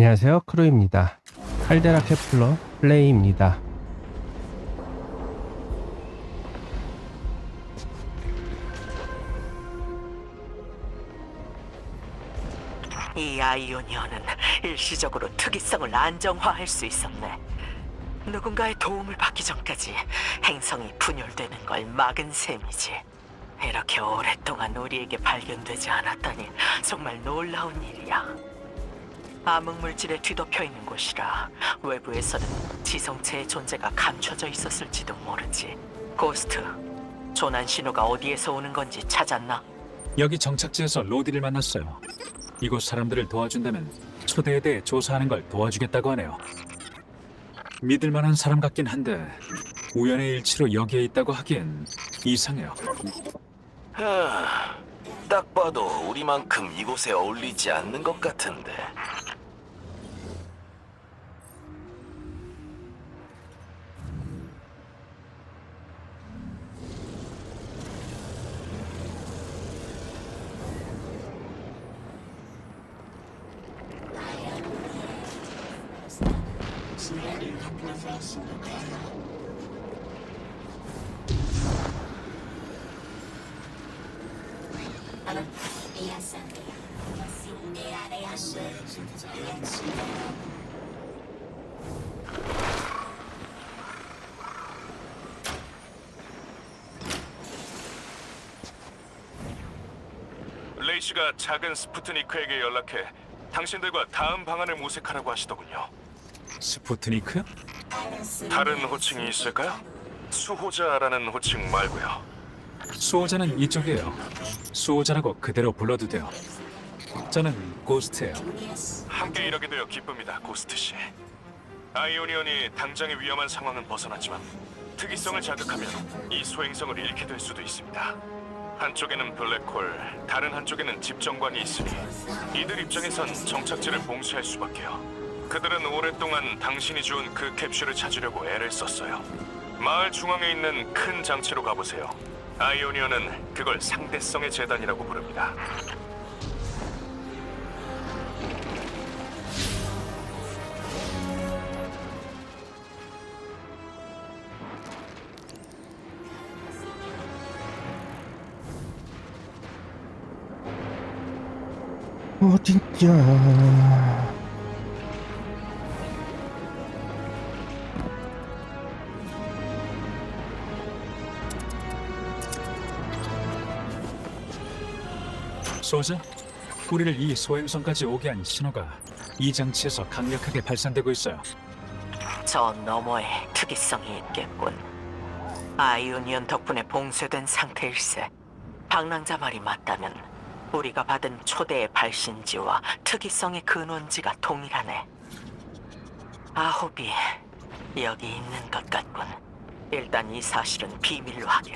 안녕하세요. 크루입니다. 칼데라 케플러 플레이입니다. 이 아이오니어는 일시적으로 특이성을 안정화할 수 있었네. 누군가의 도움을 받기 전까지 행성이 분열되는 걸 막은 셈이지. 이렇게 오랫동안 우리에게 발견되지 않았다니 정말 놀라운 일이야. 암흑 물질에 뒤덮여 있는 곳이라 외부에서는 지성체의 존재가 감춰져 있었을지도 모르지. 고스트, 조난 신호가 어디에서 오는 건지 찾았나? 여기 정착지에서 로디를 만났어요. 이곳 사람들을 도와준다면 초대에 대해 조사하는 걸 도와주겠다고 하네요. 믿을 만한 사람 같긴 한데 우연의 일치로 여기에 있다고 하기엔 이상해요. 하, 딱 봐도 우리만큼 이곳에 어울리지 않는 것 같은데. 레이시가 작은 스푸트니크에게 연락해 당신들과 다음 방안을 모색하라고 하시더군요. 스푸트니크요? 다른 호칭이 있을까요? 수호자라는 호칭 말고요. 수호자는 이쪽이에요. 수호자라고 그대로 불러도 돼요. 저는 고스트예요. 함께 일하게 되어 기쁩니다, 고스트 씨. 아이오니언이 당장의 위험한 상황은 벗어났지만 특이성을 자극하면 이 소행성을 잃게 될 수도 있습니다. 한쪽에는 블랙홀, 다른 한쪽에는 집정관이 있으니 이들 입장에선 정착지를 봉쇄할 수밖에요. 그들은 오랫동안 당신이 주운 그 캡슐을 찾으려고 애를 썼어요. 마을 중앙에 있는 큰 장치로 가보세요. 아이오니언은 그걸 상대성의 재단이라고 부릅니다. 어딨냐? 수호자, 우리를 이 소행성까지 오게 한 신호가 이 장치에서 강력하게 발산되고 있어요. 저 너머에 특이성이 있겠군. 아이오니언 덕분에 봉쇄된 상태일세. 방랑자 말이 맞다면 우리가 받은 초대의 발신지와 특이성의 근원지가 동일하네. 아홉이 여기 있는 것 같군. 일단 이 사실은 비밀로 하게.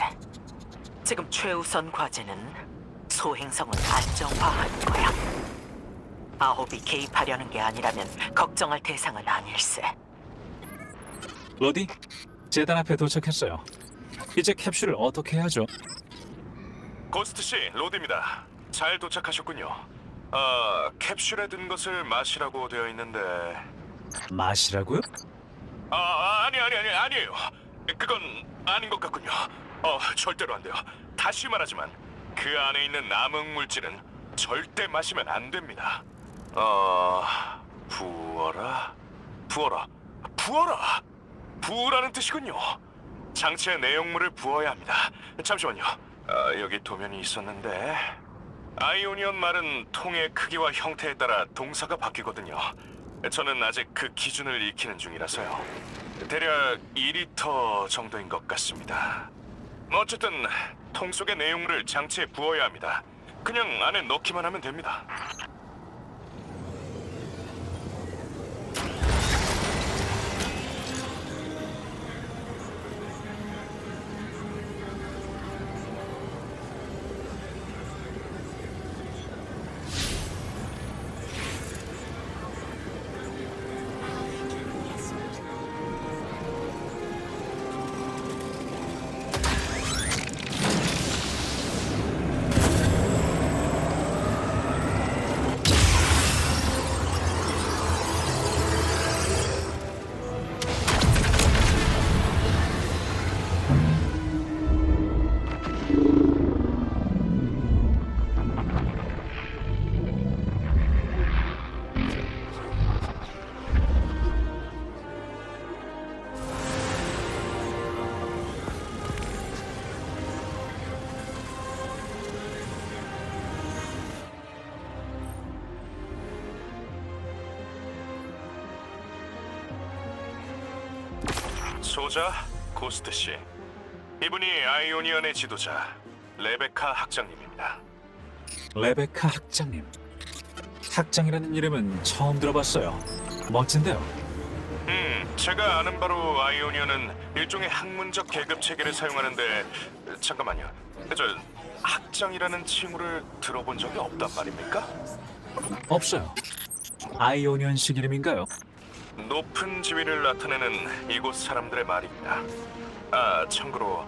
지금 최우선 과제는 소행성을 안정화하는 거야. 아홉이 개입하려는 게 아니라면 걱정할 대상은 아닐세. 로디, 재단 앞에 도착했어요. 이제 캡슐을 어떻게 해야죠? 고스트 씨, 로드입니다. 잘 도착하셨군요. 아, 캡슐에 든 것을 마시라고 되어 있는데. 마시라고요? 아, 아, 아니 아니 아니 아니에요. 그건 아닌 것 같군요. 어, 절대로 안 돼요. 다시 말하지만 그 안에 있는 암흑 물질은 절대 마시면 안 됩니다. 어, 부어라, 부어라, 부어라, 부으라는 뜻이군요. 장치의 내용물을 부어야 합니다. 잠시만요. 아, 여기 도면이 있었는데 아이오니언 말은 통의 크기와 형태에 따라 동사가 바뀌거든요. 저는 아직 그 기준을 익히는 중이라서요. 대략 2리터 정도인 것 같습니다. 어쨌든 통 속의 내용물을 장치에 부어야 합니다. 그냥 안에 넣기만 하면 됩니다. 소자 고스트 씨. 이분이 아이오니언의 지도자 레베카 학장님입니다. 레베카 학장님. 학장이라는 이름은 처음 들어봤어요. 멋진데요. 음, 제가 아는 바로 아이오니언은 일종의 학문적 계급 체계를 사용하는데 잠깐만요. 저 학장이라는 칭호를 들어본 적이 없단 말입니까? 없어요. 아이오니언식 이름인가요? 높은 지위를 나타내는 이곳 사람들의 말입니다. 아, 참고로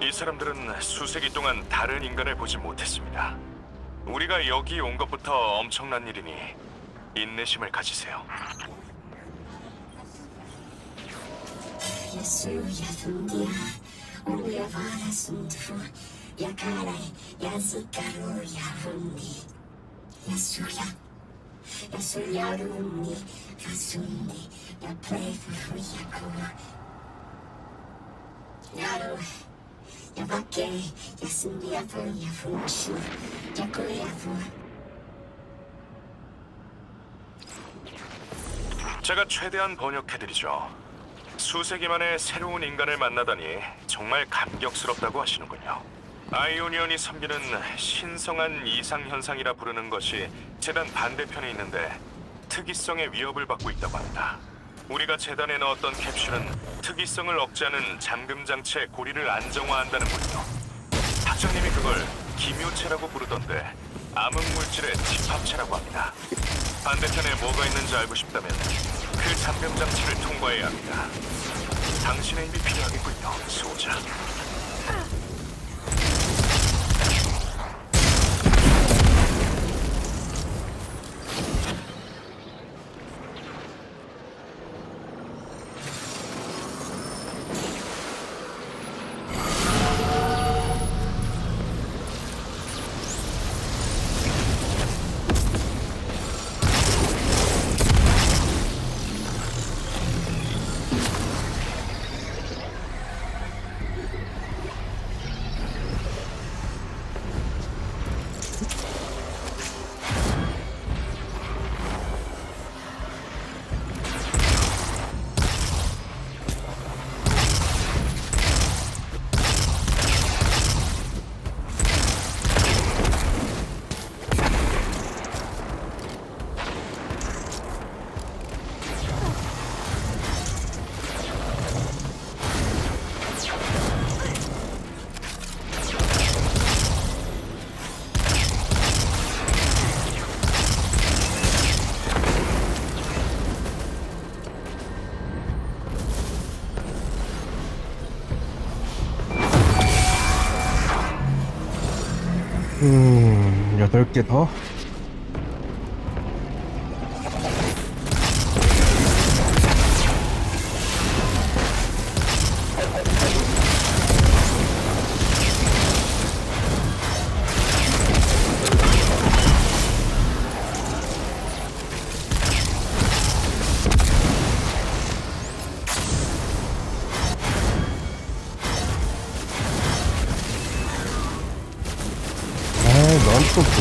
이 사람들은 수세기 동안 다른 인간을 보지 못했습니다. 우리가 여기 온 것부터 엄청난 일이니 인내심을 가지세요. Yafundi Yasuya Yasuya rumi Yasundi Yaplefu yaku Yaru Yabake Yasundi yafu yafunchu Yaku yafu 제가 최대한 번역해드리죠. 수세기 만에 새로운 인간을 만나다니 정말 감격스럽다고 하시는군요. 아이오니언이 섬기는 신성한 이상 현상이라 부르는 것이 재단 반대편에 있는데 특이성의 위협을 받고 있다고 합니다. 우리가 재단에 넣었던 캡슐은 특이성을 억제하는 잠금 장치의 고리를 안정화한다는군요. 학장님이 그걸 기묘체라고 부르던데 암흑 물질의 집합체라고 합니다. 반대편에 뭐가 있는지 알고 싶다면 그 잠금 장치를 통과해야 합니다. 당신의 힘이 필요하겠군요, 소자. 음, 여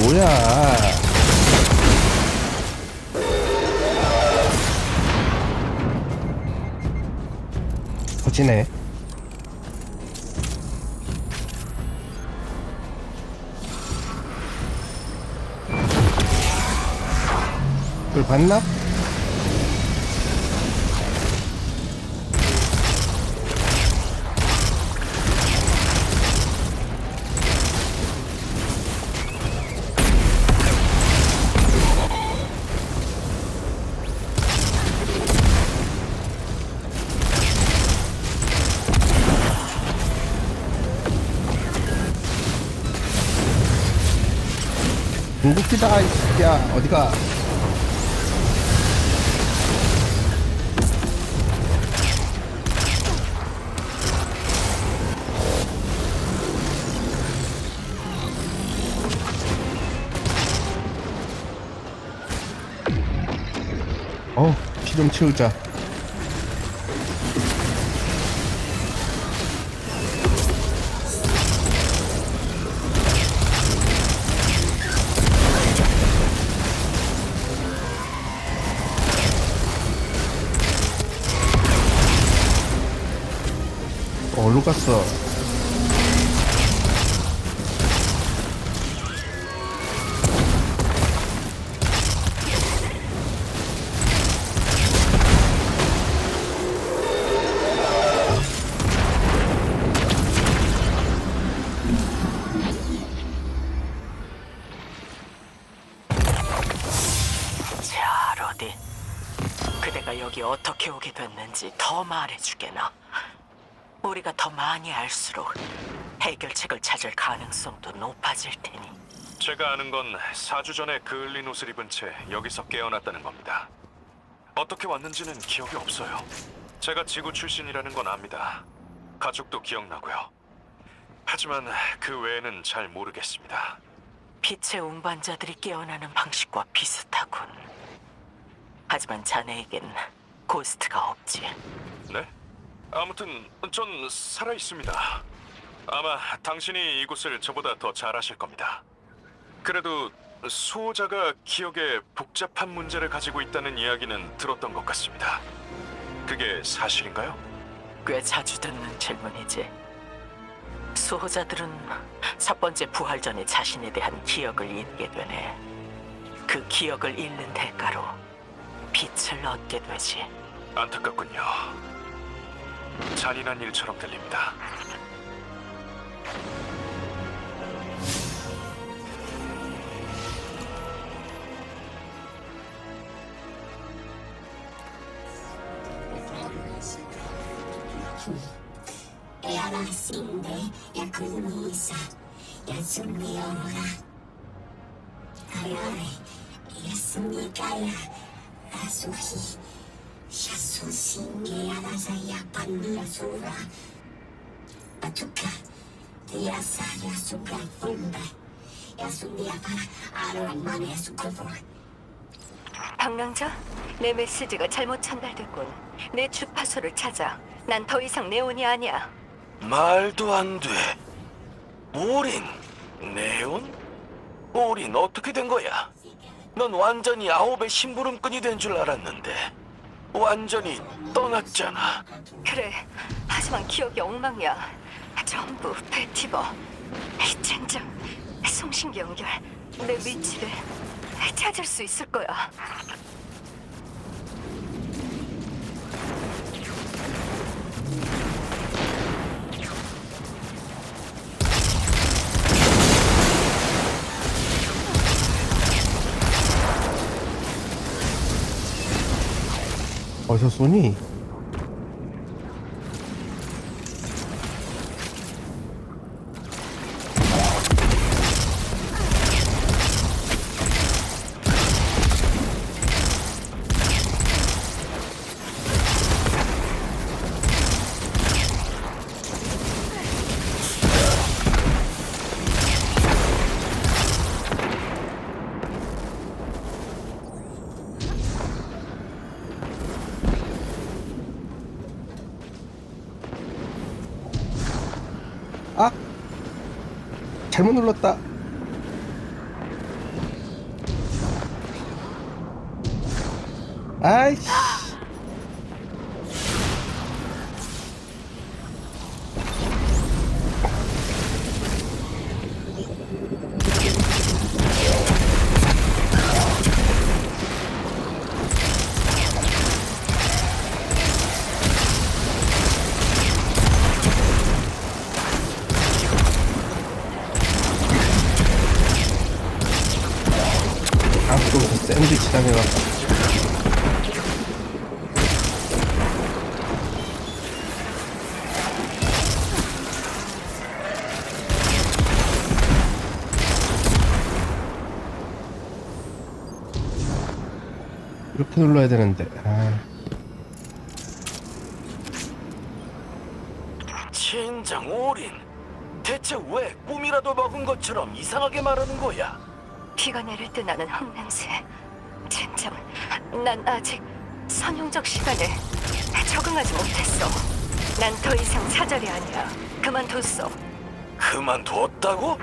뭐야? 터지네. 그걸 봤나? 궁극기다, 이 새끼야. 어디가? 어, 피 좀 치우자. 어떻게 오게 됐는지 더 말해주게나. 우리가 더 많이 알수록 해결책을 찾을 가능성도 높아질 테니. 제가 아는 건 4주 전에 그을린 옷을 입은 채 여기서 깨어났다는 겁니다. 어떻게 왔는지는 기억이 없어요. 제가 지구 출신이라는 건 압니다. 가족도 기억나고요. 하지만 그 외에는 잘 모르겠습니다. 빛의 운반자들이 깨어나는 방식과 비슷하군. 하지만 자네에겐 고스트가 없지. 네? 아무튼 전 살아 있습니다. 아마 당신이 이곳을 저보다 더 잘 아실 겁니다. 그래도 수호자가 기억에 복잡한 문제를 가지고 있다는 이야기는 들었던 것 같습니다. 그게 사실인가요? 꽤 자주 듣는 질문이지. 수호자들은 첫 번째 부활 전에 자신에 대한 기억을 잃게 되네. 그 기억을 잃는 대가로 빛을 얻게 되지. 안타깝군요. 잔인한 일처럼 들립니다. Batuka, ya sa, ya suga, fumbe, ya sumbia para, aro, mane, sukufo. 방랑자, 내 메시지가 잘못 전달됐군. 내 주파수를 찾아. 난 더 이상 네온이 아니야. 말도 안 돼. 오린? 네온? 오린 어떻게 된 거야? 넌 완전히 아홉의 심부름꾼이 된 줄 알았는데 완전히 떠났잖아. 그래. 하지만 기억이 엉망이야. 전부 베티버. 젠장. 송신기 연결. 내 위치를 찾을 수 있을 거야. 어디서 쏘니? 아 이렇게 눌러야 되는데. 아. 젠장 오린. 대체 왜 꿈이라도 먹은 것처럼 이상하게 말하는 거야? 비가 내릴 때 나는 흙냄새. 젠장. 난 아직 선용적 시간에 적응하지 못했어. 난 더 이상 사절이 아니야. 그만뒀어. 그만뒀다고?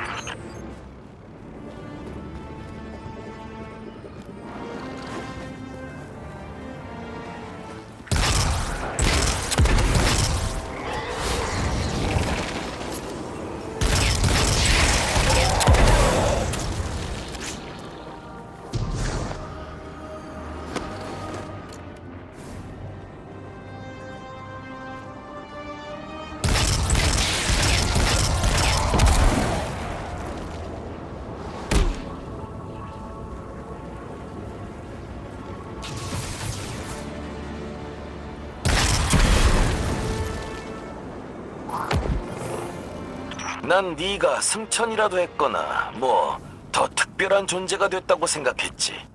난 네가 승천이라도 했거나 뭐 더 특별한 존재가 됐다고 생각했지.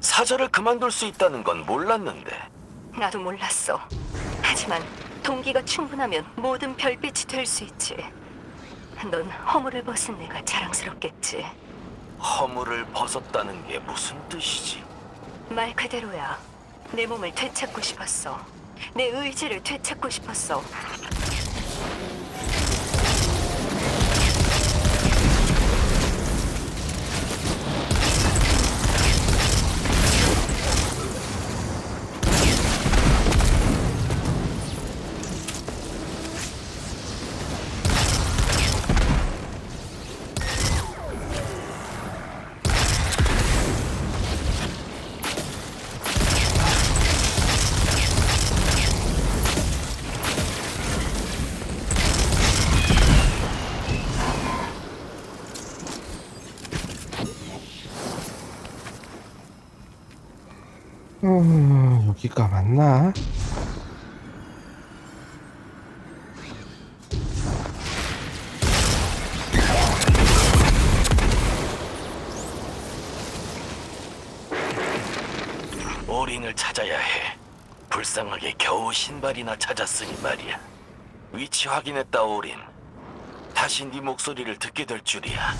사절을 그만둘 수 있다는 건 몰랐는데. 나도 몰랐어. 하지만 동기가 충분하면 모든 별빛이 될 수 있지. 넌 허물을 벗은 내가 자랑스럽겠지. 허물을 벗었다는 게 무슨 뜻이지? 말 그대로야. 내 몸을 되찾고 싶었어. 내 의지를 되찾고 싶었어. 여기가 맞나? 오린을 찾아야 해. 불쌍하게 겨우 신발이나 찾았으니 말이야. 위치 확인했다, 오린. 다시 네 목소리를 듣게 될 줄이야.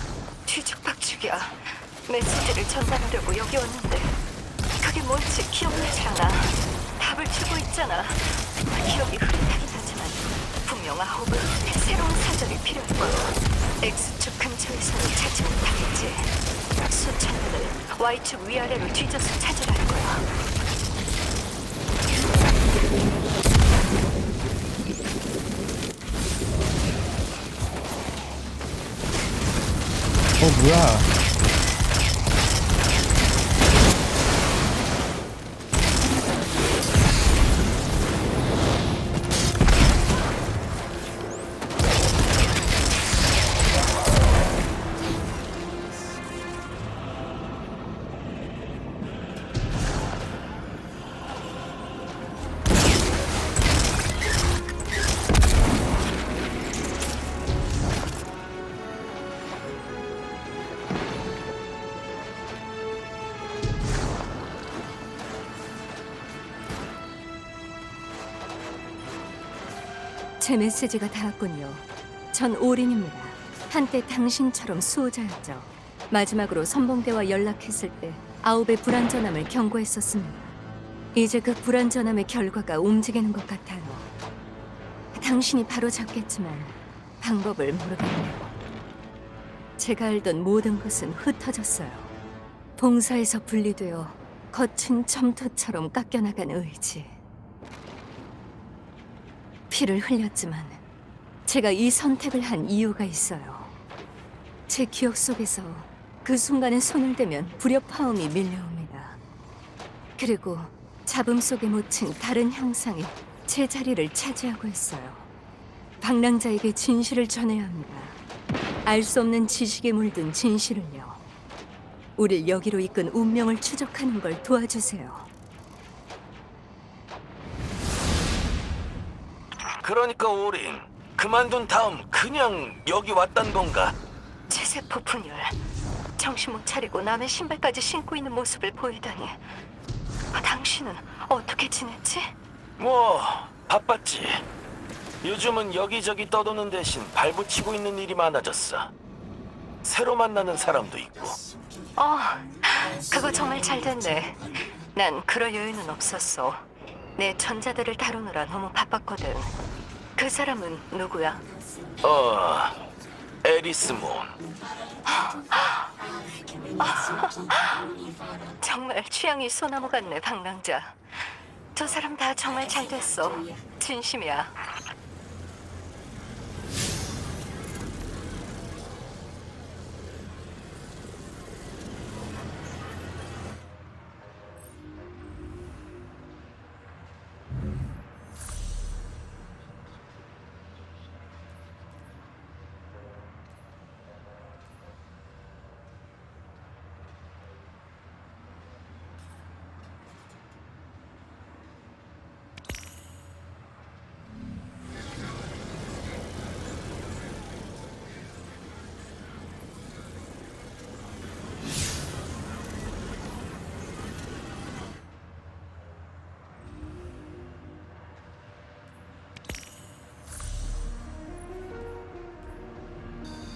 뒤죽박죽이야. 메시지를 전달하려고 여기 왔는데 그게 뭔지 기억나지 않아. 답을 주고 있잖아. 기억이 흐릿하긴 하지만 분명 아홉은 새로운 사절이 필요할 거야. X축 근처에서는 찾지 못하겠지. 수천년을 Y축 위아래로 뒤져서 찾으라 할 거야. 어, 뭐야? 제 메시지가 닿았군요. 전 오린입니다. 한때 당신처럼 수호자였죠. 마지막으로 선봉대와 연락했을 때 아홉의 불안전함을 경고했었습니다. 이제 그 불안전함의 결과가 움직이는 것 같아요. 당신이 바로 잡겠지만 방법을 모르겠네요. 제가 알던 모든 것은 흩어졌어요. 봉사에서 분리되어 거친 점토처럼 깎여나간 의지. 피를 흘렸지만 제가 이 선택을 한 이유가 있어요. 제 기억 속에서 그 순간에 손을 대면 불협화음이 밀려옵니다. 그리고 잡음 속에 묻힌 다른 형상이 제 자리를 차지하고 있어요. 방랑자에게 진실을 전해야 합니다. 알 수 없는 지식에 물든 진실을요. 우릴 여기로 이끈 운명을 추적하는 걸 도와주세요. 그러니까 오린, 그만둔 다음 그냥 여기 왔단 건가? 체세포 분열. 정신 못 차리고 남의 신발까지 신고 있는 모습을 보이다니. 아, 당신은 어떻게 지냈지? 뭐 바빴지. 요즘은 여기저기 떠도는 대신 발붙이고 있는 일이 많아졌어. 새로 만나는 사람도 있고. 어, 그거 정말 잘 됐네. 난 그럴 여유는 없었어. 내 전자들을 다루느라 너무 바빴거든. 그 사람은 누구야? 어, 에리스 몬. 정말 취향이 소나무 같네, 방랑자. 저 사람 다 정말 잘 됐어. 진심이야.